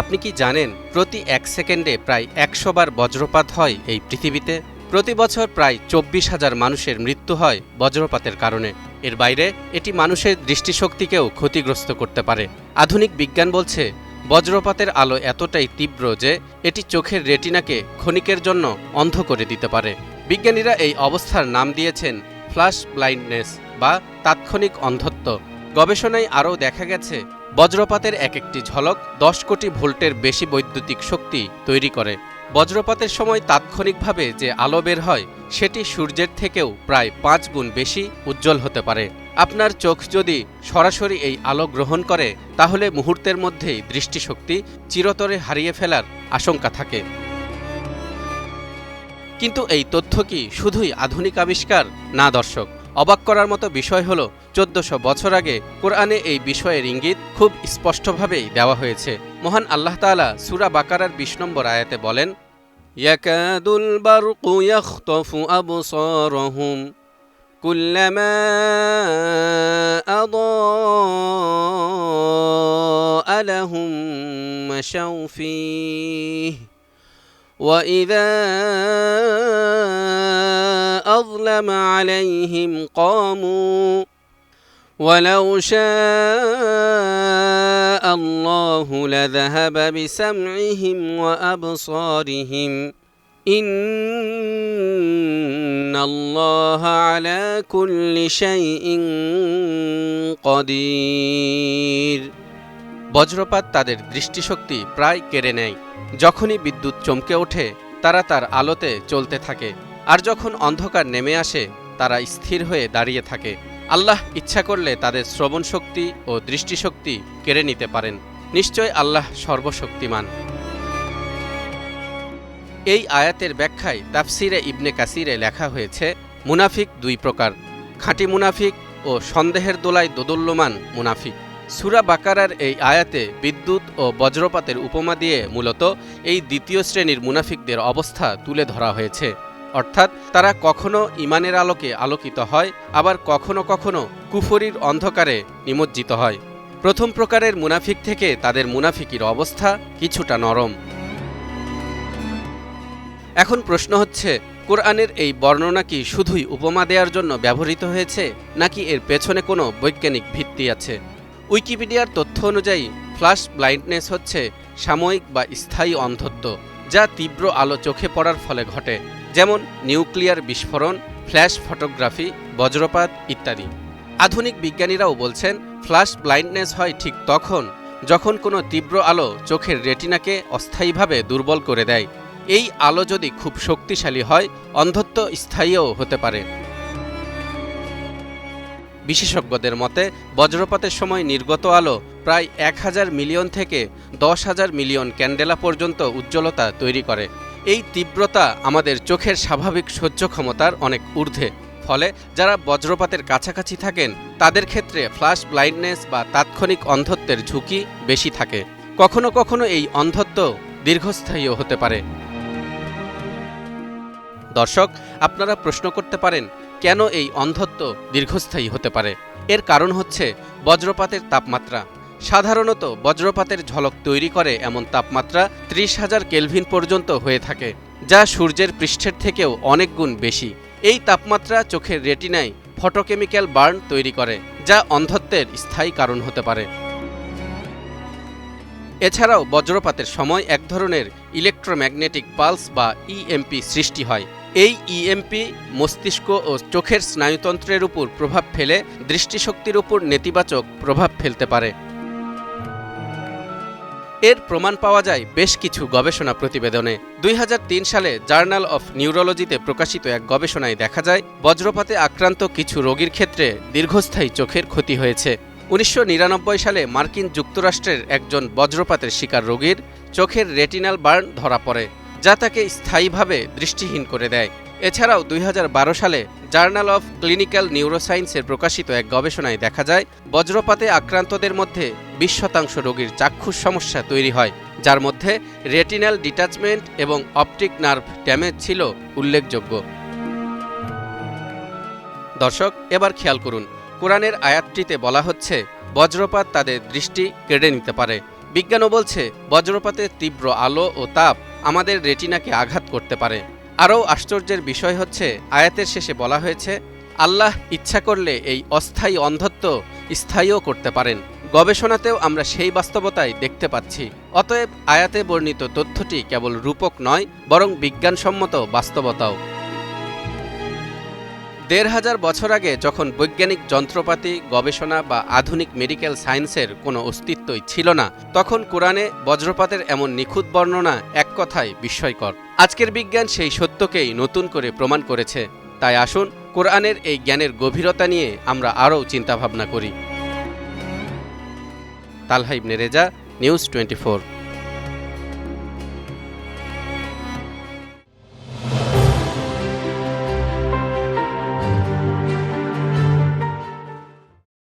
আপনি কি জানেন প্রতি এক সেকেন্ডে প্রায় একশো বার বজ্রপাত হয় এই পৃথিবীতে? প্রতি বছর প্রায় চব্বিশ হাজার মানুষের মৃত্যু হয় বজ্রপাতের কারণে। এর বাইরে, এটি মানুষের দৃষ্টিশক্তিকেও ক্ষতিগ্রস্ত করতে পারে। আধুনিক বিজ্ঞান বলছে, বজ্রপাতের আলো এতটাই তীব্র যে এটি চোখের রেটিনাকে ক্ষণিকের জন্য অন্ধ করে দিতে পারে। বিজ্ঞানীরা এই অবস্থার নাম দিয়েছেন ফ্ল্যাশ ব্লাইন্ডনেস বা তাৎক্ষণিক অন্ধত্ব। গবেষণায় আরও দেখা গেছে বজ্রপাতের এক একটি ঝলক দশ কোটি ভোল্টের বেশি বৈদ্যুতিক শক্তি তৈরি করে। বজ্রপাতের সময় তাৎক্ষণিকভাবে যে আলো বের হয়, সেটি সূর্যের থেকেও প্রায় পাঁচ গুণ বেশি উজ্জ্বল হতে পারে। আপনার চোখ যদি সরাসরি এই আলো গ্রহণ করে, তাহলে মুহূর্তের মধ্যেই দৃষ্টিশক্তি চিরতরে হারিয়ে ফেলার আশঙ্কা থাকে। কিন্তু এই তথ্য কি শুধুই আধুনিক আবিষ্কার? না, দর্শক। অবাক করার মতো বিষয় হল, চোদ্দশো বছর আগে কোরআনে এই বিষয়ের ইঙ্গিত খুব স্পষ্টভাবেই দেওয়া হয়েছে। মহান আল্লাহ তালা সুরা বাকারার বিশ নম্বর আয়াতে বলেন, ইয়াকাদুল أظلم عليهم قاموا ولو شاء الله لذهب بسمعهم وأبصارهم إن الله على كل شيء قدير বজ্রপাত তাদের দৃষ্টিশক্তি প্রায় কেড়ে নেয় যখনই বিদ্যুৎ চমকে ওঠে তারা তার আলোতে চলতে থাকে আর যখন অন্ধকার নেমে আসে, তারা স্থির হয়ে দাঁড়িয়ে থাকে। আল্লাহ ইচ্ছা করলে তাদের শ্রবণ শক্তি ও দৃষ্টিশক্তি কেড়ে নিতে পারেন। নিশ্চয় আল্লাহ সর্বশক্তিমান। এই আয়াতের ব্যাখ্যায় তাফসিরে ইবনে কাসিরে লেখা হয়েছে, মুনাফিক দুই প্রকার, খাঁটি মুনাফিক ও সন্দেহের দোলায় দোদুল্যমান মুনাফিক। সুরা বাকারার এই আয়াতে বিদ্যুৎ ও বজ্রপাতের উপমা দিয়ে মূলত এই দ্বিতীয় শ্রেণির মুনাফিকদের অবস্থা তুলে ধরা হয়েছে। অর্থাৎ তারা কখনো ইমানের আলোকে আলোকিত হয়, আবার কখনো কখনো কুফরির অন্ধকারে নিমজ্জিত হয়। প্রথম প্রকারের মুনাফিক থেকে তাদের মুনাফিকির অবস্থা কিছুটা নরম। এখন প্রশ্ন হচ্ছে, কোরআনের এই বর্ণনা কি শুধুই উপমা দেওয়ার জন্য ব্যবহৃত হয়েছে, নাকি এর পেছনে কোনো বৈজ্ঞানিক ভিত্তি আছে? উইকিপিডিয়ার তথ্য অনুযায়ী ফ্ল্যাশ ব্লাইন্ডনেস হচ্ছে সাময়িক বা স্থায়ী অন্ধত্ব, যা তীব্র আলো চোখে পড়ার ফলে ঘটে। যেমন নিউক্লিয়ার বিস্ফোরণ, ফ্ল্যাশ ফটোগ্রাফি, বজ্রপাত ইত্যাদি। আধুনিক বিজ্ঞানীরাও বলছেন, ফ্ল্যাশ ব্লাইন্ডনেস হয় ঠিক তখন, যখন কোনো তীব্র আলো চোখের রেটিনাকে অস্থায়ীভাবে দুর্বল করে দেয়। এই আলো যদি খুব শক্তিশালী হয়, অন্ধত্ব স্থায়ীও হতে পারে। বিশেষজ্ঞদের মতে, বজ্রপাতের সময় নির্গত আলো প্রায় এক হাজার মিলিয়ন থেকে দশ হাজার মিলিয়ন ক্যান্ডেলা পর্যন্ত উজ্জ্বলতা তৈরি করে। এই তীব্রতা আমাদের চোখের স্বাভাবিক সহ্য ক্ষমতার অনেক ঊর্ধ্বে। ফলে যারা বজ্রপাতের কাছাকাছি থাকেন, তাদের ক্ষেত্রে ফ্ল্যাশ ব্লাইন্ডনেস বা তাৎক্ষণিক অন্ধত্বের ঝুঁকি বেশি থাকে। কখনো কখনো এই অন্ধত্ব দীর্ঘস্থায়ীও হতে পারে। দর্শক, আপনারা প্রশ্ন করতে পারেন, কেন এই অন্ধত্ব দীর্ঘস্থায়ী হতে পারে? এর কারণ হচ্ছে বজ্রপাতের তাপমাত্রা। সাধারণত বজ্রপাতের ঝলক তৈরি করে এমন তাপমাত্রা ত্রিশ হাজার কেলভিন পর্যন্ত হয়ে থাকে, যা সূর্যের পৃষ্ঠের থেকেও অনেক গুণ বেশি। এই তাপমাত্রা চোখের রেটিনায় ফটোকেমিক্যাল বার্ন তৈরি করে, যা অন্ধত্বের স্থায়ী কারণ হতে পারে। এছাড়াও বজ্রপাতের সময় এক ধরনের ইলেকট্রোম্যাগনেটিক পালস বা ইএমপি সৃষ্টি হয়। এই ইএমপি মস্তিষ্ক ও চোখের স্নায়ুতন্ত্রের উপর প্রভাব ফেলে দৃষ্টিশক্তির উপর নেতিবাচক প্রভাব ফেলতে পারে। এর প্রমাণ পাওয়া যায় বেশ কিছু গবেষণা প্রতিবেদনে। দুই হাজার তিন সালে জার্নাল অফ নিউরোলজিতে প্রকাশিত এক গবেষণায় দেখা যায়, বজ্রপাতে আক্রান্ত কিছু রোগীর ক্ষেত্রে দীর্ঘস্থায়ী চোখের ক্ষতি হয়েছে। উনিশশো নিরানব্বই সালে মার্কিন যুক্তরাষ্ট্রের একজন বজ্রপাতের শিকার রোগীর চোখের রেটিনাল বার্ন ধরা পড়ে, যা তাকে স্থায়ীভাবে দৃষ্টিহীন করে দেয়। এছাড়াও দুই হাজার বারো সালে জার্নাল অফ ক্লিনিক্যাল নিউরোসায়েন্সের প্রকাশিত এক গবেষণায় দেখা যায়, বজ্রপাতে আক্রান্তদের মধ্যে বিশ শতাংশ রোগীর চাক্ষুষ সমস্যা তৈরি হয়, যার মধ্যে রেটিনাল ডিটাচমেন্ট এবং অপটিক নার্ভ ড্যামেজ ছিল উল্লেখযোগ্য। দর্শক, এবার খেয়াল করুন, কোরআনের আয়াতটিতে বলা হচ্ছে, বজ্রপাত তাদের দৃষ্টি কেড়ে নিতে পারে। বিজ্ঞানও বলছে বজ্রপাতের তীব্র আলো ও তাপ আমাদের রেটিনাকে আঘাত করতে পারে। আরও আশ্চর্যের বিষয় হচ্ছে, আয়াতের শেষে বলা হয়েছে, আল্লাহ ইচ্ছা করলে এই অস্থায়ী অন্ধত্ব স্থায়ীও করতে পারেন। গবেষণাতেও আমরা সেই বাস্তবতাই দেখতে পাচ্ছি। অতএব আয়াতে বর্ণিত তথ্যটি কেবল রূপক নয়, বরং বিজ্ঞানসম্মত বাস্তবতাও। দেড় হাজার বছর আগে যখন বৈজ্ঞানিক যন্ত্রপাতি, গবেষণা বা আধুনিক মেডিকেল সায়েন্সের কোনো অস্তিত্বই ছিল না, তখন কোরআনে বজ্রপাতের এমন নিখুঁত বর্ণনা এক কথায় বিস্ময়কর। আজকের বিজ্ঞান সেই সত্যকেই নতুন করে প্রমাণ করেছে। তাই আসুন কোরআনের এই জ্ঞানের গভীরতা নিয়ে আমরা আরও চিন্তাভাবনা করি। তালহাইব নেরেজা নিউজ টোয়েন্টি